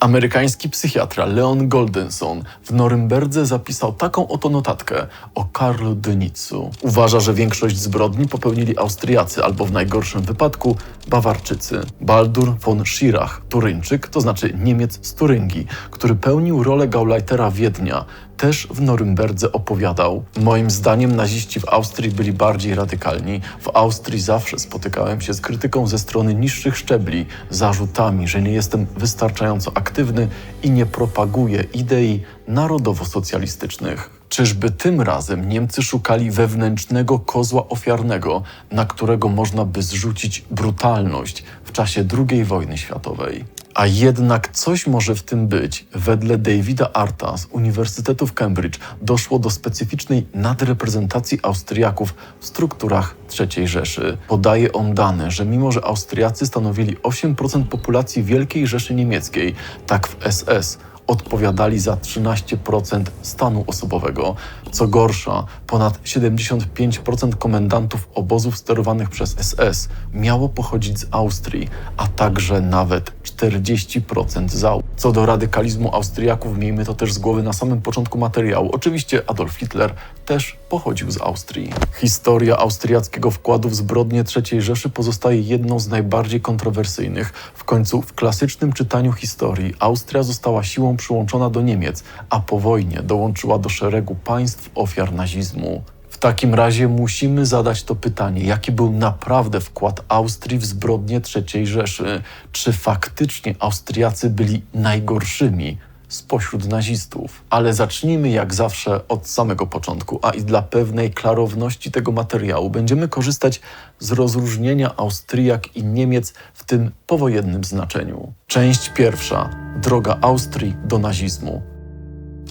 Amerykański psychiatra Leon Goldenson w Norymberdze zapisał taką oto notatkę o Karlu Dönitzu. Uważa, że większość zbrodni popełnili Austriacy albo w najgorszym wypadku Bawarczycy. Baldur von Schirach, Turyńczyk, to znaczy Niemiec z Turyngii, który pełnił rolę Gauleitera Wiednia, też w Norymberdze opowiadał. Moim zdaniem naziści w Austrii byli bardziej radykalni. W Austrii zawsze spotykałem się z krytyką ze strony niższych szczebli, zarzutami, że nie jestem wystarczająco aktywny i nie propaguję idei narodowo-socjalistycznych. Czyżby tym razem Niemcy szukali wewnętrznego kozła ofiarnego, na którego można by zrzucić brutalność w czasie II wojny światowej? A jednak coś może w tym być. Wedle Davida Arta z Uniwersytetu w Cambridge doszło do specyficznej nadreprezentacji Austriaków w strukturach III Rzeszy. Podaje on dane, że mimo że Austriacy stanowili 8% populacji Wielkiej Rzeszy Niemieckiej, tak w SS odpowiadali za 13% stanu osobowego. Co gorsza, ponad 75% komendantów obozów sterowanych przez SS miało pochodzić z Austrii, a także nawet 40% z. Co do radykalizmu Austriaków, miejmy to też z głowy na samym początku materiału. Oczywiście Adolf Hitler też pochodził z Austrii. Historia austriackiego wkładu w zbrodnie III Rzeszy pozostaje jedną z najbardziej kontrowersyjnych. W końcu w klasycznym czytaniu historii Austria została siłą przyłączona do Niemiec, a po wojnie dołączyła do szeregu państw ofiar nazizmu. W takim razie musimy zadać to pytanie, jaki był naprawdę wkład Austrii w zbrodnie III Rzeszy? Czy faktycznie Austriacy byli najgorszymi spośród nazistów? Ale zacznijmy jak zawsze od samego początku, a i dla pewnej klarowności tego materiału będziemy korzystać z rozróżnienia Austriak i Niemiec w tym powojennym znaczeniu. Część pierwsza. Droga Austrii do nazizmu.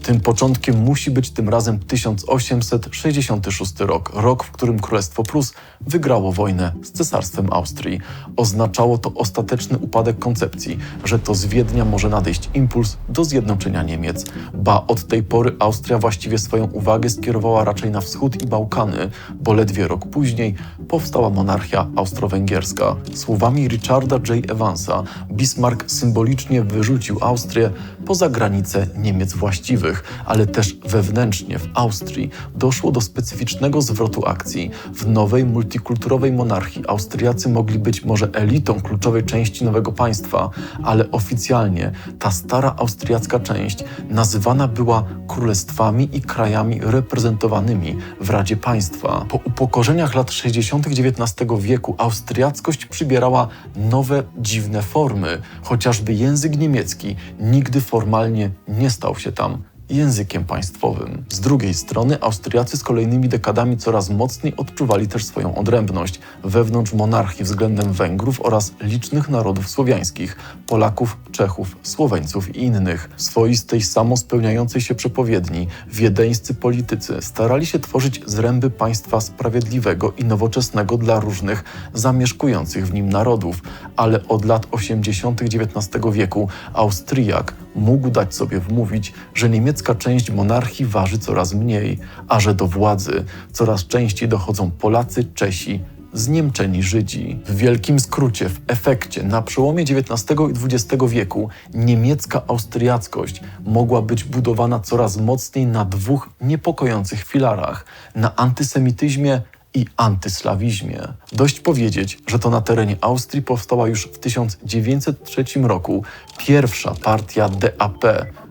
Tym początkiem musi być tym razem 1866 rok, rok, w którym Królestwo Prus wygrało wojnę z Cesarstwem Austrii. Oznaczało to ostateczny upadek koncepcji, że to z Wiednia może nadejść impuls do zjednoczenia Niemiec. Ba od tej pory Austria właściwie swoją uwagę skierowała raczej na wschód i Bałkany, bo ledwie rok później powstała monarchia austro-węgierska. Słowami Richarda J. Evansa, Bismarck symbolicznie wyrzucił Austrię poza granice Niemiec właściwych, ale też wewnętrznie w Austrii doszło do specyficznego zwrotu akcji. W nowej multikulturowej monarchii Austriacy mogli być może elitą kluczowej części nowego państwa, ale oficjalnie ta stara austriacka część nazywana była królestwami i krajami reprezentowanymi w Radzie Państwa. Po upokorzeniach lat 60. XIX wieku austriackość przybierała nowe, dziwne formy, chociażby język niemiecki nigdy formalnie nie stał się tam językiem państwowym. Z drugiej strony Austriacy z kolejnymi dekadami coraz mocniej odczuwali też swoją odrębność wewnątrz monarchii względem Węgrów oraz licznych narodów słowiańskich, Polaków, Czechów, Słoweńców i innych. Swoistej samospełniającej się przepowiedni wiedeńscy politycy starali się tworzyć zręby państwa sprawiedliwego i nowoczesnego dla różnych zamieszkujących w nim narodów, ale od lat 80. XIX wieku Austriak mógł dać sobie wmówić, że niemiecka część monarchii waży coraz mniej, a że do władzy coraz częściej dochodzą Polacy, Czesi, zniemczeni Żydzi. W wielkim skrócie, w efekcie, na przełomie XIX i XX wieku niemiecka austriackość mogła być budowana coraz mocniej na dwóch niepokojących filarach: na antysemityzmie i antyslawizmie. Dość powiedzieć, że to na terenie Austrii powstała już w 1903 roku pierwsza partia DAP,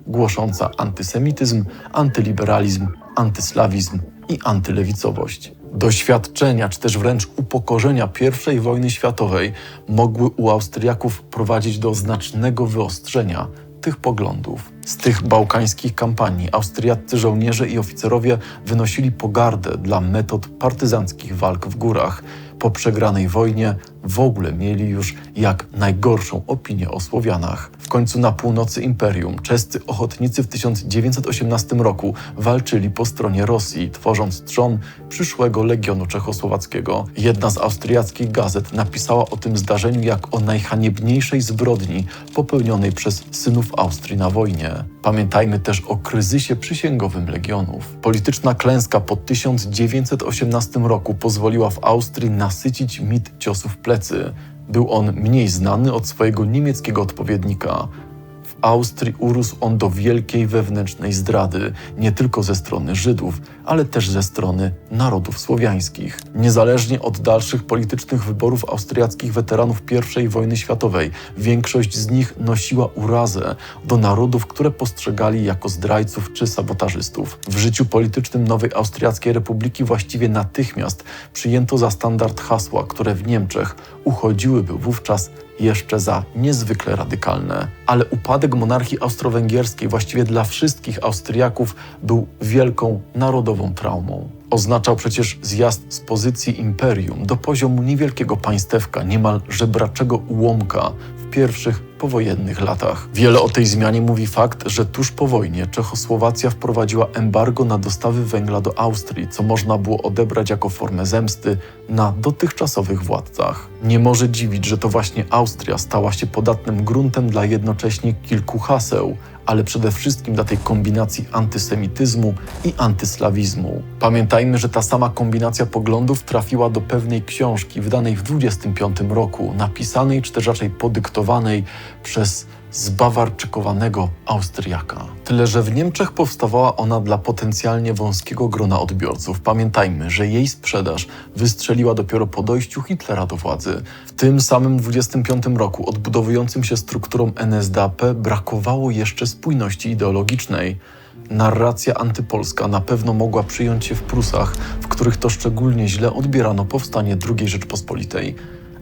głosząca antysemityzm, antyliberalizm, antyslawizm i antylewicowość. Doświadczenia, czy też wręcz upokorzenia I wojny światowej mogły u Austriaków prowadzić do znacznego wyostrzenia tych poglądów. Z tych bałkańskich kampanii austriaccy żołnierze i oficerowie wynosili pogardę dla metod partyzanckich walk w górach. Po przegranej wojnie w ogóle mieli już jak najgorszą opinię o Słowianach. W końcu na północy imperium czescy ochotnicy w 1918 roku walczyli po stronie Rosji, tworząc trzon przyszłego legionu czechosłowackiego. Jedna z austriackich gazet napisała o tym zdarzeniu jak o najhaniebniejszej zbrodni popełnionej przez synów Austrii na wojnie. Pamiętajmy też o kryzysie przysięgowym legionów. Polityczna klęska po 1918 roku pozwoliła w Austrii nasycić mit ciosów Był on mniej znany od swojego niemieckiego odpowiednika. Austrii urósł on do wielkiej wewnętrznej zdrady, nie tylko ze strony Żydów, ale też ze strony narodów słowiańskich. Niezależnie od dalszych politycznych wyborów austriackich weteranów I wojny światowej, większość z nich nosiła urazę do narodów, które postrzegali jako zdrajców czy sabotażystów. W życiu politycznym nowej Austriackiej Republiki właściwie natychmiast przyjęto za standard hasła, które w Niemczech uchodziłyby wówczas jeszcze za niezwykle radykalne. Ale upadek monarchii austro-węgierskiej właściwie dla wszystkich Austriaków był wielką narodową traumą. Oznaczał przecież zjazd z pozycji imperium do poziomu niewielkiego państewka, niemal żebraczego ułomka pierwszych powojennych latach. Wiele o tej zmianie mówi fakt, że tuż po wojnie Czechosłowacja wprowadziła embargo na dostawy węgla do Austrii, co można było odebrać jako formę zemsty na dotychczasowych władcach. Nie może dziwić, że to właśnie Austria stała się podatnym gruntem dla jednocześnie kilku haseł, ale przede wszystkim dla tej kombinacji antysemityzmu i antyslawizmu. Pamiętajmy, że ta sama kombinacja poglądów trafiła do pewnej książki wydanej w 25 roku, napisanej czy też raczej podyktowanej przez zbawarczykowanego Austriaka. Tyle, że w Niemczech powstawała ona dla potencjalnie wąskiego grona odbiorców. Pamiętajmy, że jej sprzedaż wystrzeliła dopiero po dojściu Hitlera do władzy. W tym samym 25 roku odbudowującym się strukturom NSDAP brakowało jeszcze spójności ideologicznej. Narracja antypolska na pewno mogła przyjąć się w Prusach, w których to szczególnie źle odbierano powstanie II Rzeczpospolitej.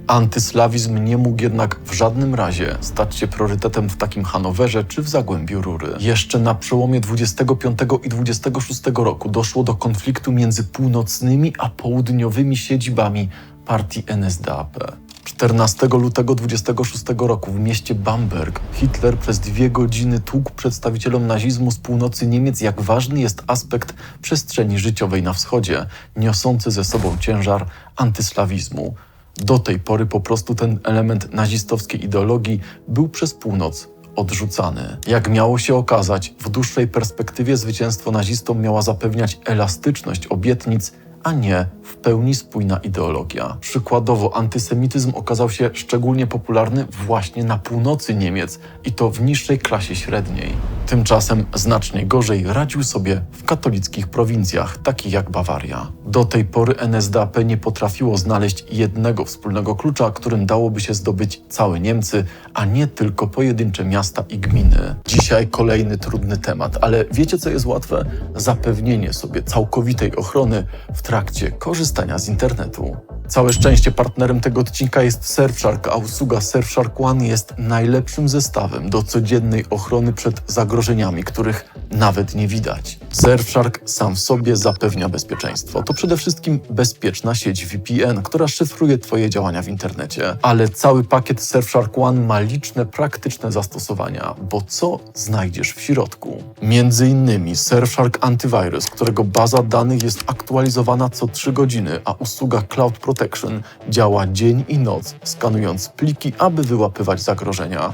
Antyslawizm nie mógł jednak w żadnym razie stać się priorytetem w takim Hanowerze czy w Zagłębiu Rury. Jeszcze na przełomie 25 i 26 roku doszło do konfliktu między północnymi a południowymi siedzibami partii NSDAP. 14 lutego 26 roku w mieście Bamberg Hitler przez dwie godziny tłukł przedstawicielom nazizmu z północy Niemiec, jak ważny jest aspekt przestrzeni życiowej na wschodzie, niosący ze sobą ciężar antyslawizmu. Do tej pory po prostu ten element nazistowskiej ideologii był przez północ odrzucany. Jak miało się okazać, w dłuższej perspektywie zwycięstwo nazistom miała zapewniać elastyczność obietnic a nie w pełni spójna ideologia. Przykładowo antysemityzm okazał się szczególnie popularny właśnie na północy Niemiec i to w niższej klasie średniej. Tymczasem znacznie gorzej radził sobie w katolickich prowincjach, takich jak Bawaria. Do tej pory NSDAP nie potrafiło znaleźć jednego wspólnego klucza, którym dałoby się zdobyć całe Niemcy, a nie tylko pojedyncze miasta i gminy. Dzisiaj kolejny trudny temat, ale wiecie co jest łatwe? Zapewnienie sobie całkowitej ochrony w trakcie trakcie korzystania z internetu. Całe szczęście partnerem tego odcinka jest Surfshark, a usługa Surfshark One jest najlepszym zestawem do codziennej ochrony przed zagrożeniami, których nawet nie widać. Surfshark sam w sobie zapewnia bezpieczeństwo. To przede wszystkim bezpieczna sieć VPN, która szyfruje Twoje działania w internecie. Ale cały pakiet Surfshark One ma liczne praktyczne zastosowania, bo co znajdziesz w środku? Między innymi Surfshark Antivirus, którego baza danych jest aktualizowana co 3 godziny, a usługa Cloud Protection działa dzień i noc, skanując pliki, aby wyłapywać zagrożenia.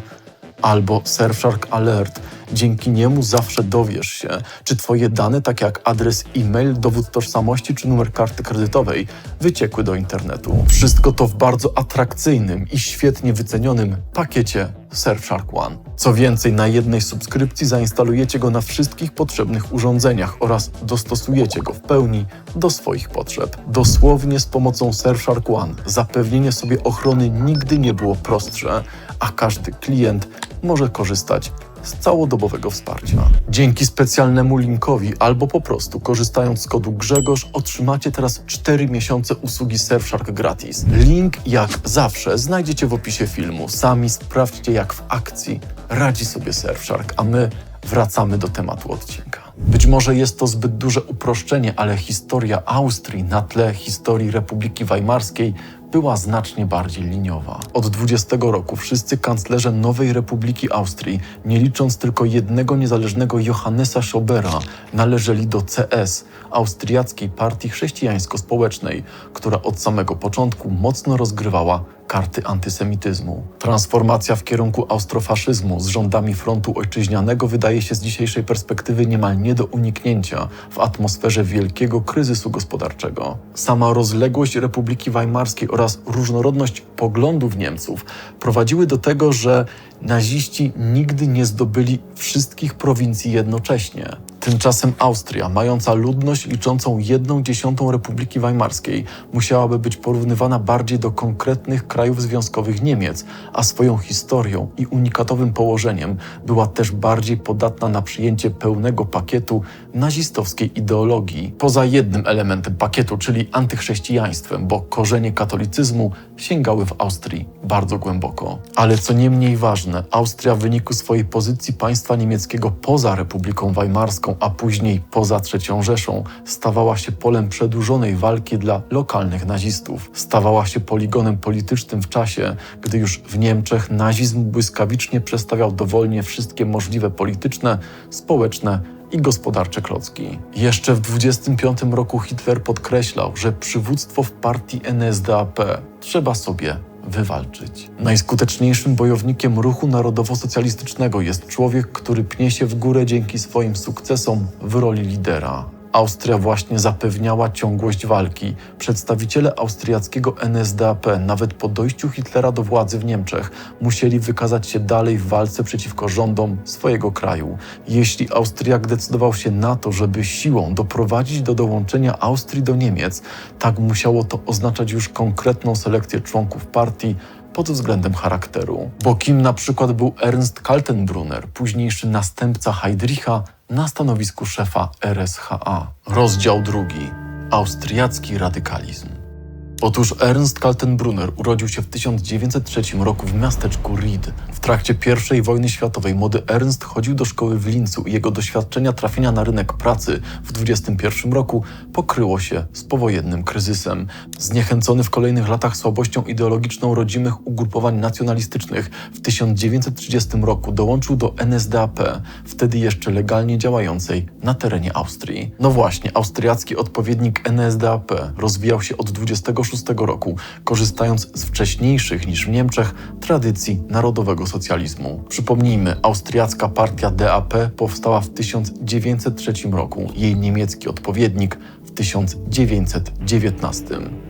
Albo Surfshark Alert. Dzięki niemu zawsze dowiesz się, czy Twoje dane, takie jak adres e-mail, dowód tożsamości czy numer karty kredytowej, wyciekły do internetu. Wszystko to w bardzo atrakcyjnym i świetnie wycenionym pakiecie Surfshark One. Co więcej, na jednej subskrypcji zainstalujecie go na wszystkich potrzebnych urządzeniach oraz dostosujecie go w pełni do swoich potrzeb. Dosłownie z pomocą Surfshark One zapewnienie sobie ochrony nigdy nie było prostsze, a każdy klient może korzystać z całodobowego wsparcia. Dzięki specjalnemu linkowi albo po prostu korzystając z kodu Grzegorz otrzymacie teraz 4 miesiące usługi Surfshark gratis. Link jak zawsze znajdziecie w opisie filmu. Sami sprawdźcie jak w akcji radzi sobie Surfshark, a my wracamy do tematu odcinka. Być może jest to zbyt duże uproszczenie, ale historia Austrii na tle historii Republiki Weimarskiej była znacznie bardziej liniowa. Od 20 roku wszyscy kanclerze Nowej Republiki Austrii, nie licząc tylko jednego niezależnego Johannesa Schobera, należeli do CS, Austriackiej Partii Chrześcijańsko-Społecznej, która od samego początku mocno rozgrywała karty antysemityzmu. Transformacja w kierunku austrofaszyzmu z rządami frontu ojczyźnianego wydaje się z dzisiejszej perspektywy niemal nie do uniknięcia w atmosferze wielkiego kryzysu gospodarczego. Sama rozległość Republiki Weimarskiej oraz różnorodność poglądów Niemców prowadziły do tego, że naziści nigdy nie zdobyli wszystkich prowincji jednocześnie. Tymczasem Austria, mająca ludność liczącą jedną dziesiątą Republiki Weimarskiej, musiałaby być porównywana bardziej do konkretnych krajów związkowych Niemiec, a swoją historią i unikatowym położeniem była też bardziej podatna na przyjęcie pełnego pakietu nazistowskiej ideologii. Poza jednym elementem pakietu, czyli antychrześcijaństwem, bo korzenie katolicyzmu sięgały w Austrii bardzo głęboko. Ale co nie mniej ważne, Austria w wyniku swojej pozycji państwa niemieckiego poza Republiką Weimarską, a później poza III Rzeszą, stawała się polem przedłużonej walki dla lokalnych nazistów. Stawała się poligonem politycznym w czasie, gdy już w Niemczech nazizm błyskawicznie przestawiał dowolnie wszystkie możliwe polityczne, społeczne i gospodarcze klocki. Jeszcze w 25 roku Hitler podkreślał, że przywództwo w partii NSDAP trzeba sobie wywalczyć. Najskuteczniejszym bojownikiem ruchu narodowo-socjalistycznego jest człowiek, który pnie się w górę dzięki swoim sukcesom w roli lidera. Austria właśnie zapewniała ciągłość walki. Przedstawiciele austriackiego NSDAP, nawet po dojściu Hitlera do władzy w Niemczech, musieli wykazać się dalej w walce przeciwko rządom swojego kraju. Jeśli Austriak decydował się na to, żeby siłą doprowadzić do dołączenia Austrii do Niemiec, tak musiało to oznaczać już konkretną selekcję członków partii, pod względem charakteru. Bo kim na przykład był Ernst Kaltenbrunner, późniejszy następca Heydricha na stanowisku szefa RSHA. Rozdział drugi. Austriacki radykalizm. Otóż Ernst Kaltenbrunner urodził się w 1903 roku w miasteczku Ried. W trakcie I wojny światowej młody Ernst chodził do szkoły w Lincu i jego doświadczenia trafienia na rynek pracy w 21 roku pokryło się z powojennym kryzysem. Zniechęcony w kolejnych latach słabością ideologiczną rodzimych ugrupowań nacjonalistycznych, w 1930 roku dołączył do NSDAP, wtedy jeszcze legalnie działającej na terenie Austrii. No właśnie, austriacki odpowiednik NSDAP rozwijał się od 26 roku, korzystając z wcześniejszych niż w Niemczech tradycji narodowego socjalizmu. Przypomnijmy, austriacka partia DAP powstała w 1903 roku, jej niemiecki odpowiednik w 1919.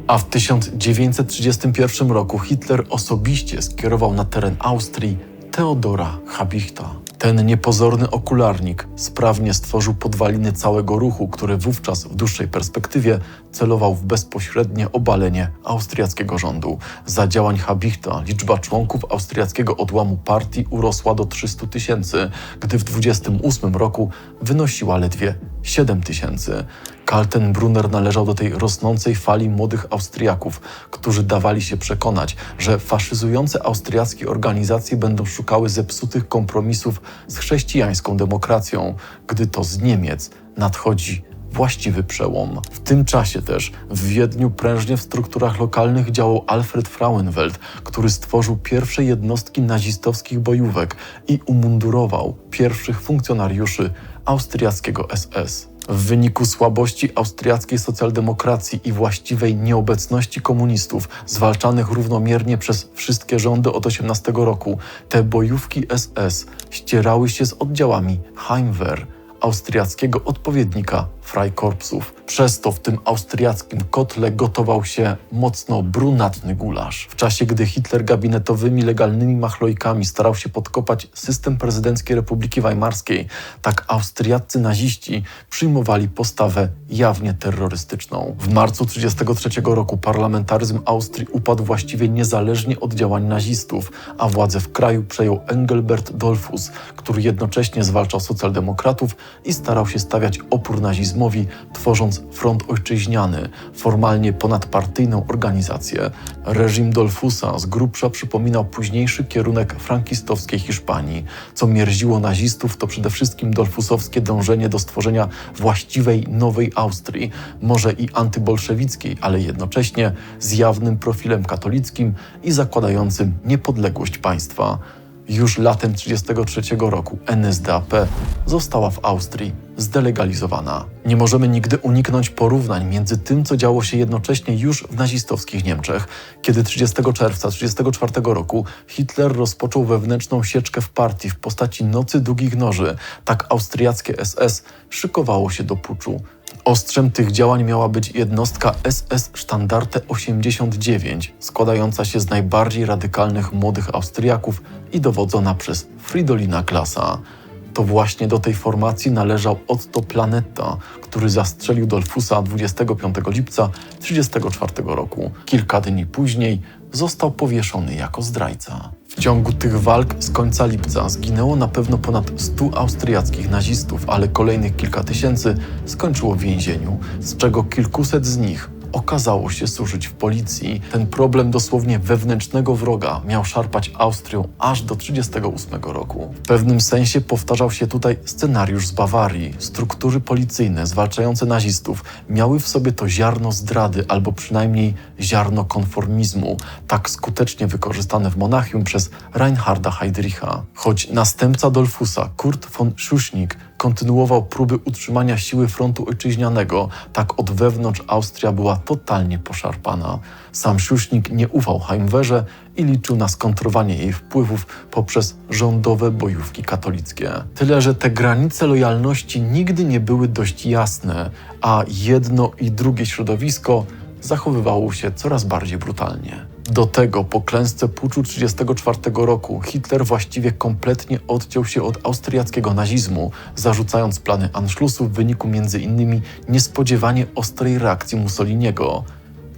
A w 1931 roku Hitler osobiście skierował na teren Austrii Theodora Habichta. Ten niepozorny okularnik sprawnie stworzył podwaliny całego ruchu, który wówczas w dłuższej perspektywie celował w bezpośrednie obalenie austriackiego rządu. Za działań Habichta liczba członków austriackiego odłamu partii urosła do 300 tysięcy, gdy w 28 roku wynosiła ledwie 7 tysięcy. Kaltenbrunner należał do tej rosnącej fali młodych Austriaków, którzy dawali się przekonać, że faszyzujące austriackie organizacje będą szukały zepsutych kompromisów z chrześcijańską demokracją, gdy to z Niemiec nadchodzi właściwy przełom. W tym czasie też w Wiedniu prężnie w strukturach lokalnych działał Alfred Frauenfeld, który stworzył pierwsze jednostki nazistowskich bojówek i umundurował pierwszych funkcjonariuszy austriackiego SS. W wyniku słabości austriackiej socjaldemokracji i właściwej nieobecności komunistów, zwalczanych równomiernie przez wszystkie rządy od 18 roku, te bojówki SS ścierały się z oddziałami Heimwehr, austriackiego odpowiednika Freikorpsów. Przez to w tym austriackim kotle gotował się mocno brunatny gulasz. W czasie, gdy Hitler gabinetowymi legalnymi machlojkami starał się podkopać system prezydencki Republiki Weimarskiej, tak austriaccy naziści przyjmowali postawę jawnie terrorystyczną. W marcu 1933 roku parlamentaryzm Austrii upadł właściwie niezależnie od działań nazistów, a władzę w kraju przejął Engelbert Dollfuss, który jednocześnie zwalczał socjaldemokratów i starał się stawiać opór tworząc Front Ojczyźniany, formalnie ponadpartyjną organizację. Reżim Dolfusa z grubsza przypominał późniejszy kierunek frankistowskiej Hiszpanii. Co mierziło nazistów, to przede wszystkim dolfusowskie dążenie do stworzenia właściwej nowej Austrii, może i antybolszewickiej, ale jednocześnie z jawnym profilem katolickim i zakładającym niepodległość państwa. Już latem 1933 roku NSDAP została w Austrii zdelegalizowana. Nie możemy nigdy uniknąć porównań między tym, co działo się jednocześnie już w nazistowskich Niemczech, kiedy 30 czerwca 1934 roku Hitler rozpoczął wewnętrzną sieczkę w partii w postaci Nocy Długich Noży, tak austriackie SS szykowało się do puczu. Ostrzem tych działań miała być jednostka SS Standarte 89, składająca się z najbardziej radykalnych młodych Austriaków i dowodzona przez Fridolina Klasa. To właśnie do tej formacji należał Otto Planetta, który zastrzelił Dolfusa 25 lipca 1934 roku. Kilka dni później został powieszony jako zdrajca. W ciągu tych walk z końca lipca zginęło na pewno ponad 100 austriackich nazistów, ale kolejnych kilka tysięcy skończyło w więzieniu, z czego kilkuset z nich okazało się służyć w policji. Ten problem dosłownie wewnętrznego wroga miał szarpać Austrią aż do 1938 roku. W pewnym sensie powtarzał się tutaj scenariusz z Bawarii. Struktury policyjne zwalczające nazistów miały w sobie to ziarno zdrady albo przynajmniej ziarno konformizmu, tak skutecznie wykorzystane w Monachium przez Reinharda Heydricha. Choć następca Dolfusa, Kurt von Schuschnigg, kontynuował próby utrzymania siły frontu ojczyźnianego, tak od wewnątrz Austria była totalnie poszarpana. Sam Siusznik nie ufał Heimwerze i liczył na skontrowanie jej wpływów poprzez rządowe bojówki katolickie. Tyle, że te granice lojalności nigdy nie były dość jasne, a jedno i drugie środowisko zachowywało się coraz bardziej brutalnie. Do tego po klęsce puczu 1934 roku Hitler właściwie kompletnie odciął się od austriackiego nazizmu, zarzucając plany Anschlussu w wyniku m.in. niespodziewanie ostrej reakcji Mussoliniego.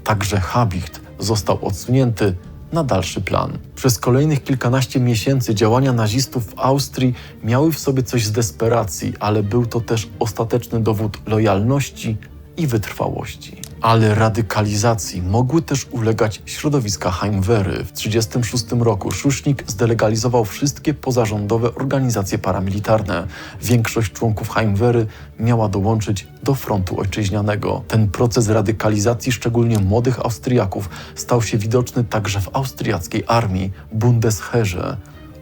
Także Habicht został odsunięty na dalszy plan. Przez kolejnych kilkanaście miesięcy działania nazistów w Austrii miały w sobie coś z desperacji, ale był to też ostateczny dowód lojalności i wytrwałości. Ale radykalizacji mogły też ulegać środowiska Heimwery. W 1936 roku Szusznik zdelegalizował wszystkie pozarządowe organizacje paramilitarne. Większość członków Heimwery miała dołączyć do frontu ojczyźnianego. Ten proces radykalizacji, szczególnie młodych Austriaków, stał się widoczny także w austriackiej armii Bundesheerze.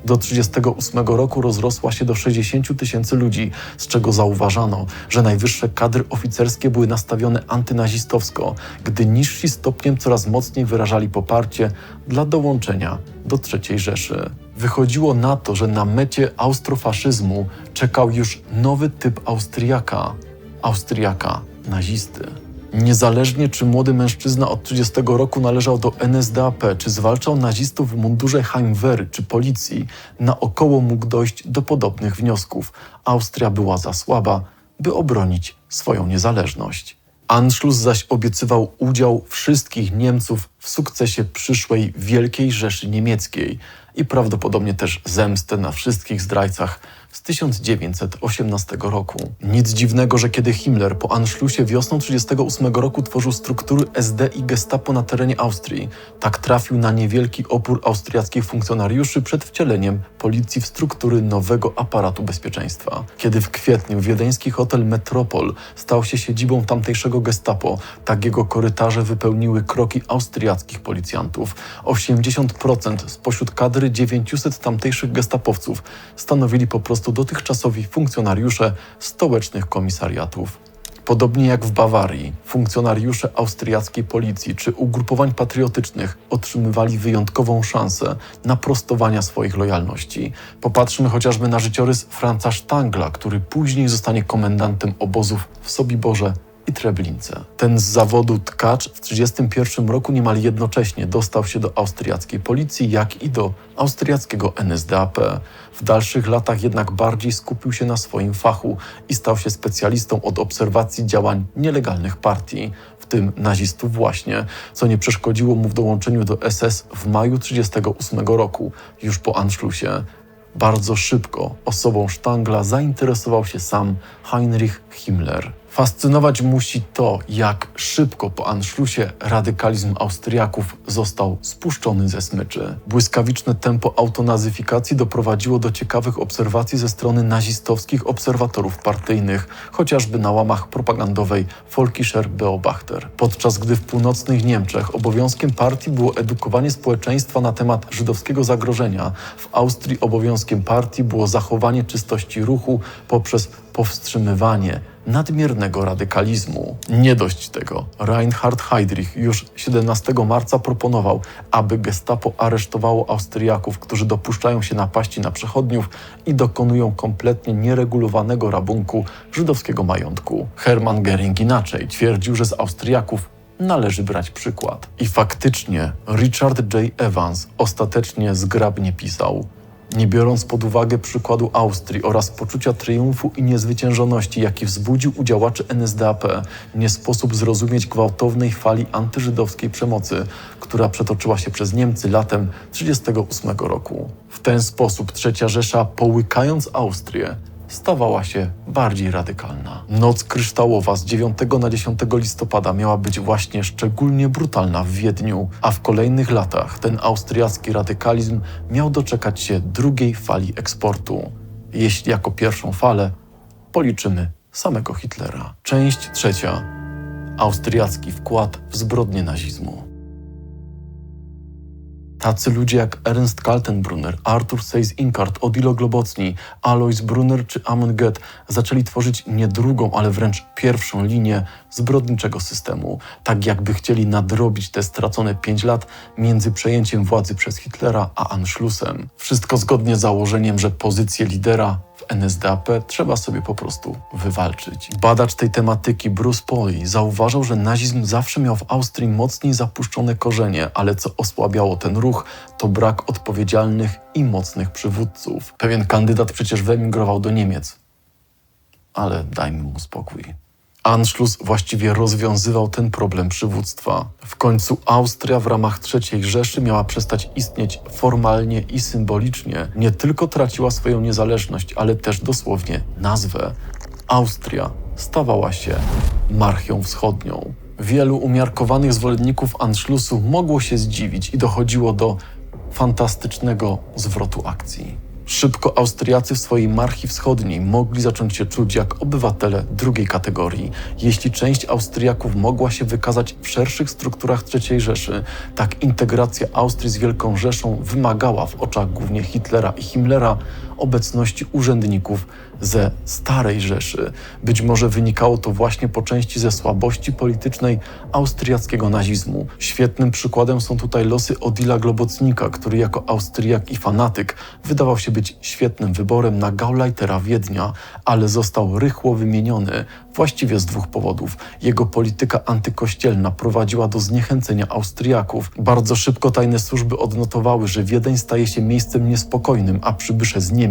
Do 1938 roku rozrosła się do 60 tysięcy ludzi, z czego zauważano, że najwyższe kadry oficerskie były nastawione antynazistowsko, gdy niżsi stopniem coraz mocniej wyrażali poparcie dla dołączenia do III Rzeszy. Wychodziło na to, że na mecie austrofaszyzmu czekał już nowy typ Austriaka Austriaka nazisty. Niezależnie czy młody mężczyzna od 30 roku należał do NSDAP, czy zwalczał nazistów w mundurze Heimwery czy policji, naokoło mógł dojść do podobnych wniosków. Austria była za słaba, by obronić swoją niezależność. Anschluss zaś obiecywał udział wszystkich Niemców w sukcesie przyszłej Wielkiej Rzeszy Niemieckiej i prawdopodobnie też zemstę na wszystkich zdrajcach z 1918 roku. Nic dziwnego, że kiedy Himmler po Anschlussie wiosną 1938 roku tworzył struktury SD i Gestapo na terenie Austrii, tak trafił na niewielki opór austriackich funkcjonariuszy przed wcieleniem policji w struktury nowego aparatu bezpieczeństwa. Kiedy w kwietniu wiedeński hotel Metropol stał się siedzibą tamtejszego Gestapo, tak jego korytarze wypełniły kroki austriackich policjantów. 80% spośród kadry 900 tamtejszych gestapowców stanowili po prostu prostu dotychczasowi funkcjonariusze stołecznych komisariatów. Podobnie jak w Bawarii, funkcjonariusze austriackiej policji czy ugrupowań patriotycznych otrzymywali wyjątkową szansę na prostowania swoich lojalności. Popatrzmy chociażby na życiorys Franza Stangla, który później zostanie komendantem obozów w Sobiborze i Treblince. Ten z zawodu tkacz w 1931 roku niemal jednocześnie dostał się do austriackiej policji, jak i do austriackiego NSDAP. W dalszych latach jednak bardziej skupił się na swoim fachu i stał się specjalistą od obserwacji działań nielegalnych partii, w tym nazistów właśnie, co nie przeszkodziło mu w dołączeniu do SS w maju 1938 roku, już po Anschlussie. Bardzo szybko osobą Stangla zainteresował się sam Heinrich Himmler. Fascynować musi to, jak szybko po Anschlussie radykalizm Austriaków został spuszczony ze smyczy. Błyskawiczne tempo autonazyfikacji doprowadziło do ciekawych obserwacji ze strony nazistowskich obserwatorów partyjnych, chociażby na łamach propagandowej Volkischer Beobachter. Podczas gdy w północnych Niemczech obowiązkiem partii było edukowanie społeczeństwa na temat żydowskiego zagrożenia, w Austrii obowiązkiem partii było zachowanie czystości ruchu poprzez powstrzymywanie nadmiernego radykalizmu. Nie dość tego, Reinhard Heydrich już 17 marca proponował, aby gestapo aresztowało Austriaków, którzy dopuszczają się napaści na przechodniów i dokonują kompletnie nieregulowanego rabunku żydowskiego majątku. Hermann Göring inaczej twierdził, że z Austriaków należy brać przykład. I faktycznie Richard J. Evans ostatecznie zgrabnie pisał: nie biorąc pod uwagę przykładu Austrii oraz poczucia triumfu i niezwyciężoności, jaki wzbudził u działaczy NSDAP, nie sposób zrozumieć gwałtownej fali antyżydowskiej przemocy, która przetoczyła się przez Niemcy latem 1938 roku. W ten sposób Trzecia Rzesza, połykając Austrię, stawała się bardziej radykalna. Noc kryształowa z 9 na 10 listopada miała być właśnie szczególnie brutalna w Wiedniu, a w kolejnych latach ten austriacki radykalizm miał doczekać się drugiej fali eksportu. Jeśli jako pierwszą falę policzymy samego Hitlera. Część trzecia. Austriacki wkład w zbrodnie nazizmu. Tacy ludzie jak Ernst Kaltenbrunner, Arthur Seyss-Inquart, Odilo Globocni, Alois Brunner czy Amon Goeth zaczęli tworzyć nie drugą, ale wręcz pierwszą linię zbrodniczego systemu, tak jakby chcieli nadrobić te stracone pięć lat między przejęciem władzy przez Hitlera a Anschlussem. Wszystko zgodnie z założeniem, że pozycję lidera NSDAP trzeba sobie po prostu wywalczyć. Badacz tej tematyki Bruce Poli zauważał, że nazizm zawsze miał w Austrii mocniej zapuszczone korzenie, ale co osłabiało ten ruch, to brak odpowiedzialnych i mocnych przywódców. Pewien kandydat przecież wyemigrował do Niemiec. Ale dajmy mu spokój. Anschluss właściwie rozwiązywał ten problem przywództwa. W końcu Austria w ramach III Rzeszy miała przestać istnieć formalnie i symbolicznie. Nie tylko traciła swoją niezależność, ale też dosłownie nazwę. Austria stawała się Marchią Wschodnią. Wielu umiarkowanych zwolenników Anschlussu mogło się zdziwić i dochodziło do fantastycznego zwrotu akcji. Szybko Austriacy w swojej marchi wschodniej mogli zacząć się czuć jak obywatele drugiej kategorii. Jeśli część Austriaków mogła się wykazać w szerszych strukturach III Rzeszy, tak integracja Austrii z Wielką Rzeszą wymagała w oczach głównie Hitlera i Himmlera obecności urzędników ze Starej Rzeszy. Być może wynikało to właśnie po części ze słabości politycznej austriackiego nazizmu. Świetnym przykładem są tutaj losy Odila Globocnika, który jako Austriak i fanatyk wydawał się być świetnym wyborem na Gauleitera Wiednia, ale został rychło wymieniony właściwie z dwóch powodów. Jego polityka antykościelna prowadziła do zniechęcenia Austriaków. Bardzo szybko tajne służby odnotowały, że Wiedeń staje się miejscem niespokojnym, a przybysze z Niemiec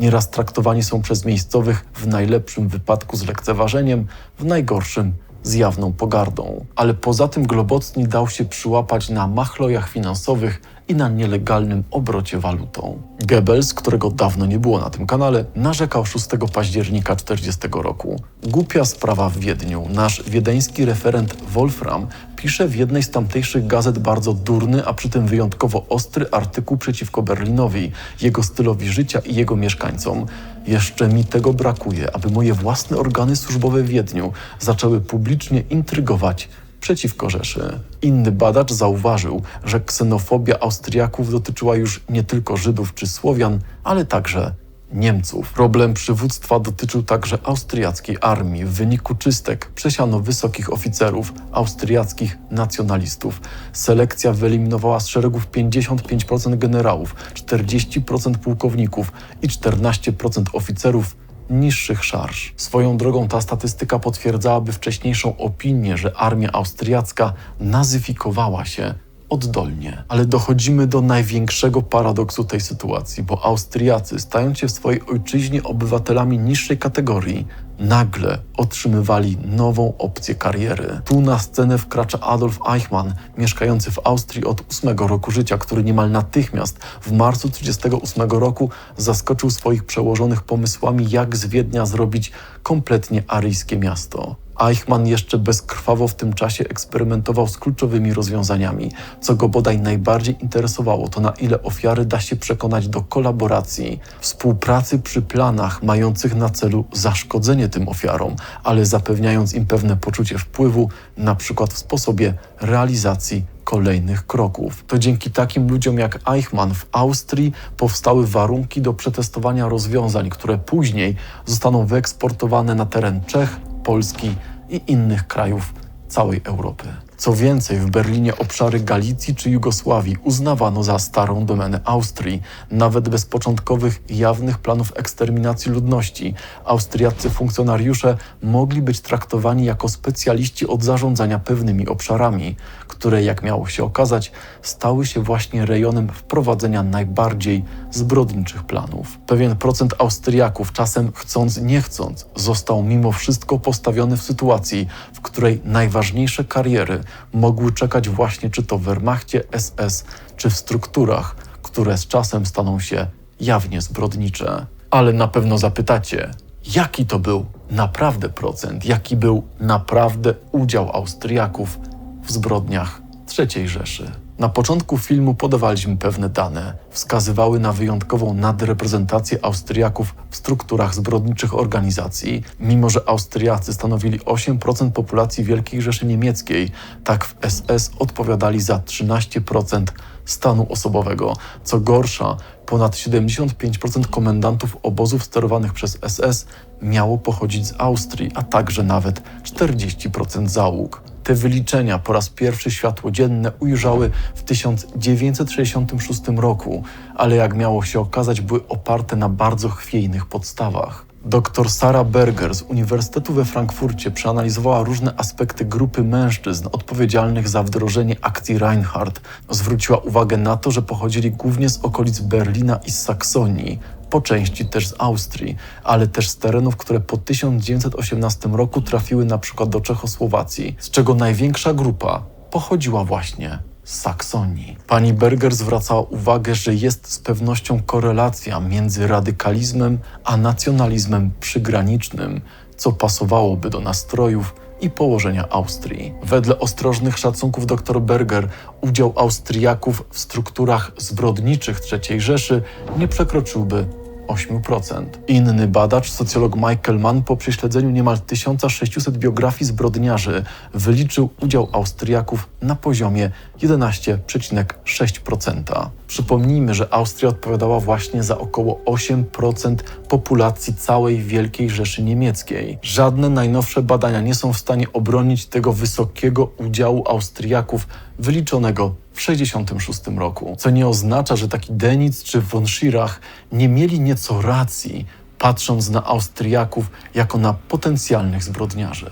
nieraz traktowani są przez miejscowych w najlepszym wypadku z lekceważeniem, w najgorszym z jawną pogardą. Ale poza tym Globocni dał się przyłapać na machlojach finansowych i na nielegalnym obrocie walutą. Goebbels, którego dawno nie było na tym kanale, narzekał 6 października 40 roku. Głupia sprawa w Wiedniu. Nasz wiedeński referent Wolfram pisze w jednej z tamtejszych gazet bardzo durny, a przy tym wyjątkowo ostry artykuł przeciwko Berlinowi, jego stylowi życia i jego mieszkańcom. Jeszcze mi tego brakuje, aby moje własne organy służbowe w Wiedniu zaczęły publicznie intrygować przeciwko Rzeszy. Inny badacz zauważył, że ksenofobia Austriaków dotyczyła już nie tylko Żydów czy Słowian, ale także Niemców. Problem przywództwa dotyczył także austriackiej armii. W wyniku czystek przesiano wysokich oficerów, austriackich nacjonalistów. Selekcja wyeliminowała z szeregów 55% generałów, 40% pułkowników i 14% oficerów niższych szarż. Swoją drogą ta statystyka potwierdzałaby wcześniejszą opinię, że armia austriacka nazyfikowała się oddolnie. Ale dochodzimy do największego paradoksu tej sytuacji, bo Austriacy, stając się w swojej ojczyźnie obywatelami niższej kategorii, nagle otrzymywali nową opcję kariery. Tu na scenę wkracza Adolf Eichmann, mieszkający w Austrii od ósmego roku życia, który niemal natychmiast w marcu 1938 roku zaskoczył swoich przełożonych pomysłami, jak z Wiednia zrobić kompletnie aryjskie miasto. Eichmann jeszcze bezkrwawo w tym czasie eksperymentował z kluczowymi rozwiązaniami. Co go bodaj najbardziej interesowało, to na ile ofiary da się przekonać do kolaboracji, współpracy przy planach mających na celu zaszkodzenie tym ofiarom, ale zapewniając im pewne poczucie wpływu, na przykład w sposobie realizacji kolejnych kroków. To dzięki takim ludziom jak Eichmann w Austrii powstały warunki do przetestowania rozwiązań, które później zostaną wyeksportowane na teren Czech, Polski i innych krajów całej Europy. Co więcej, w Berlinie obszary Galicji czy Jugosławii uznawano za starą domenę Austrii, nawet bez początkowych jawnych planów eksterminacji ludności. Austriaccy funkcjonariusze mogli być traktowani jako specjaliści od zarządzania pewnymi obszarami, które, jak miało się okazać, stały się właśnie rejonem wprowadzenia najbardziej zbrodniczych planów. Pewien procent Austriaków, czasem chcąc nie chcąc, został mimo wszystko postawiony w sytuacji, w której najważniejsze kariery mogły czekać właśnie czy to w Wehrmachcie, SS, czy w strukturach, które z czasem staną się jawnie zbrodnicze. Ale na pewno zapytacie, jaki to był naprawdę procent, jaki był naprawdę udział Austriaków w zbrodniach III Rzeszy. Na początku filmu podawaliśmy pewne dane. Wskazywały na wyjątkową nadreprezentację Austriaków w strukturach zbrodniczych organizacji. Mimo, że Austriacy stanowili 8% populacji Wielkiej Rzeszy Niemieckiej, tak w SS odpowiadali za 13% stanu osobowego. Co gorsza, ponad 75% komendantów obozów sterowanych przez SS miało pochodzić z Austrii, a także nawet 40% załóg. Te wyliczenia po raz pierwszy światło dzienne ujrzały w 1966 roku, ale jak miało się okazać, były oparte na bardzo chwiejnych podstawach. Dr Sara Berger z Uniwersytetu we Frankfurcie przeanalizowała różne aspekty grupy mężczyzn odpowiedzialnych za wdrożenie akcji Reinhardt. Zwróciła uwagę na to, że pochodzili głównie z okolic Berlina i z Saksonii, po części też z Austrii, ale też z terenów, które po 1918 roku trafiły na przykład do Czechosłowacji, z czego największa grupa pochodziła właśnie z Saksonii. Pani Berger zwracała uwagę, że jest z pewnością korelacja między radykalizmem a nacjonalizmem przygranicznym, co pasowałoby do nastrojów i położenia Austrii. Wedle ostrożnych szacunków dr Berger udział Austriaków w strukturach zbrodniczych III Rzeszy nie przekroczyłby 8%. Inny badacz, socjolog Michael Mann, po prześledzeniu niemal 1600 biografii zbrodniarzy, wyliczył udział Austriaków na poziomie 11,6%. Przypomnijmy, że Austria odpowiadała właśnie za około 8% populacji całej Wielkiej Rzeszy Niemieckiej. Żadne najnowsze badania nie są w stanie obronić tego wysokiego udziału Austriaków wyliczonego w 1966 roku, co nie oznacza, że taki Denitz czy von Schirach nie mieli nieco racji, patrząc na Austriaków jako na potencjalnych zbrodniarzy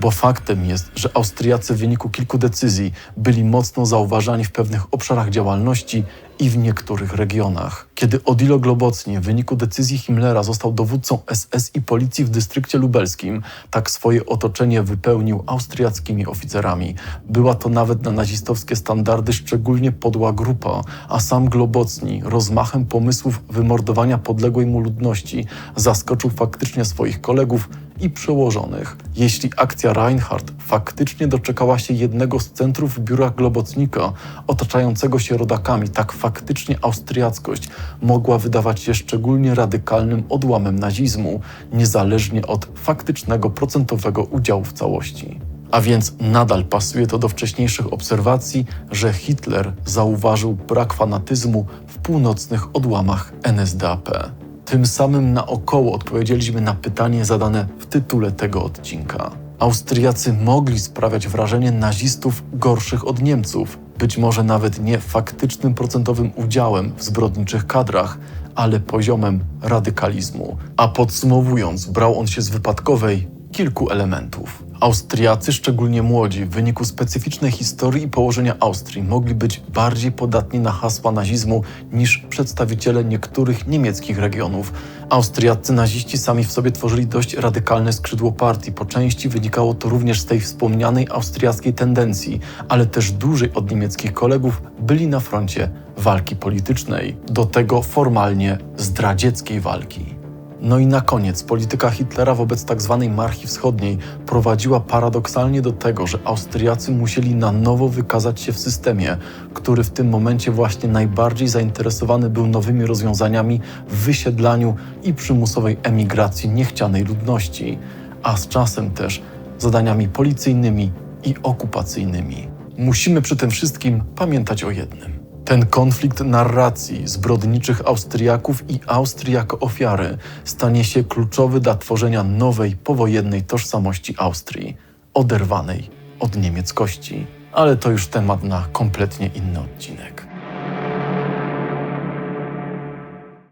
bo faktem jest, że Austriacy w wyniku kilku decyzji byli mocno zauważani w pewnych obszarach działalności i w niektórych regionach. Kiedy Odilo Globocnie w wyniku decyzji Himmlera został dowódcą SS i policji w dystrykcie lubelskim, tak swoje otoczenie wypełnił austriackimi oficerami. Była to nawet na nazistowskie standardy szczególnie podła grupa, a sam Globocni rozmachem pomysłów wymordowania podległej mu ludności zaskoczył faktycznie swoich kolegów i przełożonych. Jeśli akcja Reinhardt faktycznie doczekała się jednego z centrów biura Globocnika, otaczającego się rodakami, tak faktycznie austriackość mogła wydawać się szczególnie radykalnym odłamem nazizmu, niezależnie od faktycznego procentowego udziału w całości. A więc nadal pasuje to do wcześniejszych obserwacji, że Hitler zauważył brak fanatyzmu w północnych odłamach NSDAP. Tym samym naokoło odpowiedzieliśmy na pytanie zadane w tytule tego odcinka. Austriacy mogli sprawiać wrażenie nazistów gorszych od Niemców, być może nawet nie faktycznym procentowym udziałem w zbrodniczych kadrach, ale poziomem radykalizmu. A podsumowując, brał on się z wypadkowej kilku elementów. Austriacy, szczególnie młodzi, w wyniku specyficznej historii i położenia Austrii, mogli być bardziej podatni na hasła nazizmu niż przedstawiciele niektórych niemieckich regionów. Austriaccy naziści sami w sobie tworzyli dość radykalne skrzydło partii. Po części wynikało to również z tej wspomnianej austriackiej tendencji, ale też dłużej od niemieckich kolegów byli na froncie walki politycznej, do tego formalnie zdradzieckiej walki. No i na koniec polityka Hitlera wobec tzw. marchi wschodniej prowadziła paradoksalnie do tego, że Austriacy musieli na nowo wykazać się w systemie, który w tym momencie właśnie najbardziej zainteresowany był nowymi rozwiązaniami w wysiedlaniu i przymusowej emigracji niechcianej ludności, a z czasem też zadaniami policyjnymi i okupacyjnymi. Musimy przy tym wszystkim pamiętać o jednym. Ten konflikt narracji zbrodniczych Austriaków i Austrii jako ofiary stanie się kluczowy dla tworzenia nowej powojennej tożsamości Austrii, oderwanej od niemieckości. Ale to już temat na kompletnie inny odcinek.